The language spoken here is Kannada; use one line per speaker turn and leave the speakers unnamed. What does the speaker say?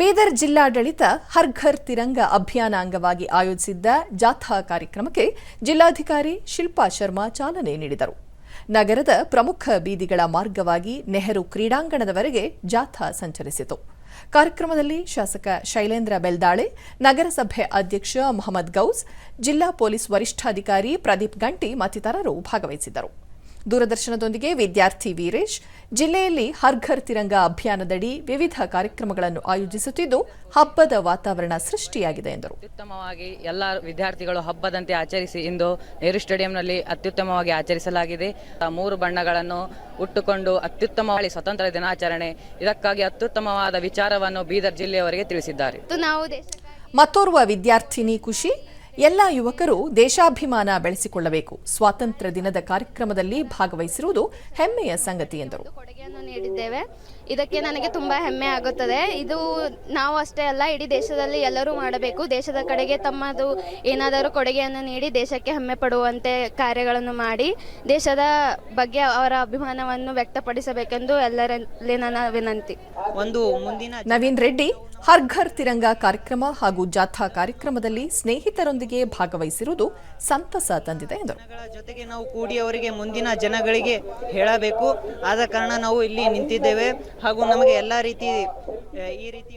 ಬೀದರ್ ಜಿಲ್ಲಾಡಳಿತ ಹರ್ ಘರ್ ತಿರಂಗ ಅಭಿಯಾನ ಅಂಗವಾಗಿ ಆಯೋಜಿಸಿದ್ದ ಜಾಥಾ ಕಾರ್ಯಕ್ರಮಕ್ಕೆ ಜಿಲ್ಲಾಧಿಕಾರಿ ಶಿಲ್ಪಾ ಶರ್ಮಾ ಚಾಲನೆ ನೀಡಿದರು. ನಗರದ ಪ್ರಮುಖ ಬೀದಿಗಳ ಮಾರ್ಗವಾಗಿ ನೆಹರು ಕ್ರೀಡಾಂಗಣದವರೆಗೆ ಜಾಥಾ ಸಂಚರಿಸಿತು. ಕಾರ್ಯಕ್ರಮದಲ್ಲಿ ಶಾಸಕ ಶೈಲೇಂದ್ರ ಬೆಲ್ದಾಳೆ, ನಗರಸಭೆ ಅಧ್ಯಕ್ಷ ಮೊಹಮ್ಮದ್ ಗೌಸ್, ಜಿಲ್ಲಾ ಪೊಲೀಸ್ ವರಿಷ್ಠಾಧಿಕಾರಿ ಪ್ರದೀಪ್ ಗಂಟಿ ಮತ್ತಿತರರು ಭಾಗವಹಿಸಿದ್ದರು. ದೂರದರ್ಶನದೊಂದಿಗೆ ವಿದ್ಯಾರ್ಥಿ ವೀರೇಶ್ ಜಿಲ್ಲೆಯಲ್ಲಿ ಹರ್ಘರ್ ತಿರಂಗ ಅಭಿಯಾನದಡಿ ವಿವಿಧ ಕಾರ್ಯಕ್ರಮಗಳನ್ನು ಆಯೋಜಿಸುತ್ತಿದ್ದು ಹಬ್ಬದ ವಾತಾವರಣ ಸೃಷ್ಟಿಯಾಗಿದೆ ಎಂದರು.
ಅತ್ಯುತ್ತಮವಾಗಿ ಎಲ್ಲ ವಿದ್ಯಾರ್ಥಿಗಳು ಹಬ್ಬದಂತೆ ಆಚರಿಸಿ ಇಂದು ನೆಹರು ಸ್ಟೇಡಿಯಂನಲ್ಲಿ ಅತ್ಯುತ್ತಮವಾಗಿ ಆಚರಿಸಲಾಗಿದೆ. ಆ ಮೂರು ಬಣ್ಣಗಳನ್ನು ಉಟ್ಟುಕೊಂಡು ಅತ್ಯುತ್ತಮವಾಗಿ ಸ್ವತಂತ್ರ ದಿನಾಚರಣೆ ಇದಕ್ಕಾಗಿ ಅತ್ಯುತ್ತಮವಾದ ವಿಚಾರವನ್ನು ಬೀದರ್ ಜಿಲ್ಲೆಯವರಿಗೆ ತಿಳಿಸಿದ್ದಾರೆ.
ಮತ್ತು
ಮತ್ತೋರ್ವ ವಿದ್ಯಾರ್ಥಿನಿ ಖುಷಿ ಎಲ್ಲ ಯುವಕರು ದೇಶಾಭಿಮಾನ ಬೆಳೆಸಿಕೊಳ್ಳಬೇಕು. ಸ್ವಾತಂತ್ರ್ಯ ದಿನದ ಕಾರ್ಯಕ್ರಮದಲ್ಲಿ ಭಾಗವಹಿಸಿರುವುದು ಹೆಮ್ಮೆಯ ಸಂಗತಿ ಎಂದರು.
ಕೊಡುಗೆಯನ್ನು ನೀಡಿದ್ದೇವೆ. ಇದಕ್ಕೆ ನನಗೆ ತುಂಬಾ ಹೆಮ್ಮೆ ಆಗುತ್ತದೆ. ಇದು ನಾವು ಅಷ್ಟೇ ಅಲ್ಲ ಇಡೀ ದೇಶದಲ್ಲಿ ಎಲ್ಲರೂ ಮಾಡಬೇಕು. ದೇಶದ ಕಡೆಗೆ ತಮ್ಮದು ಏನಾದರೂ ಕೊಡುಗೆಯನ್ನು ನೀಡಿ ದೇಶಕ್ಕೆ ಹೆಮ್ಮೆ ಪಡುವಂತೆ ಕಾರ್ಯಗಳನ್ನು ಮಾಡಿ ದೇಶದ ಬಗ್ಗೆ ಅವರ ಅಭಿಮಾನವನ್ನು ವ್ಯಕ್ತಪಡಿಸಬೇಕೆಂದು ಎಲ್ಲರಲ್ಲಿ ನನ್ನ ವಿನಂತಿ.
ಒಂದು ಮುಂದಿನ
ನವೀನ್ ರೆಡ್ಡಿ ಹರ್ ಘರ್ ತಿರಂಗ ಕಾರ್ಯಕ್ರಮ ಹಾಗೂ ಜಾಥಾ ಕಾರ್ಯಕ್ರಮದಲ್ಲಿ ಸ್ನೇಹಿತರೊಂದಿಗೆ ಭಾಗವಹಿಸಿರುವುದು ಸಂತಸ ತಂದಿದೆ ಎಂದರು.
ಜೊತೆಗೆ ನಾವು ಕೂಡಿ ಅವರಿಗೆ ಮುಂದಿನ ಜನಗಳಿಗೆ ಹೇಳಬೇಕು. ಆದ ಕಾರಣ ನಾವು ಇಲ್ಲಿ ನಿಂತಿದ್ದೇವೆ ಹಾಗೂ ನಮಗೆ ಎಲ್ಲ ರೀತಿ, ಈ ರೀತಿ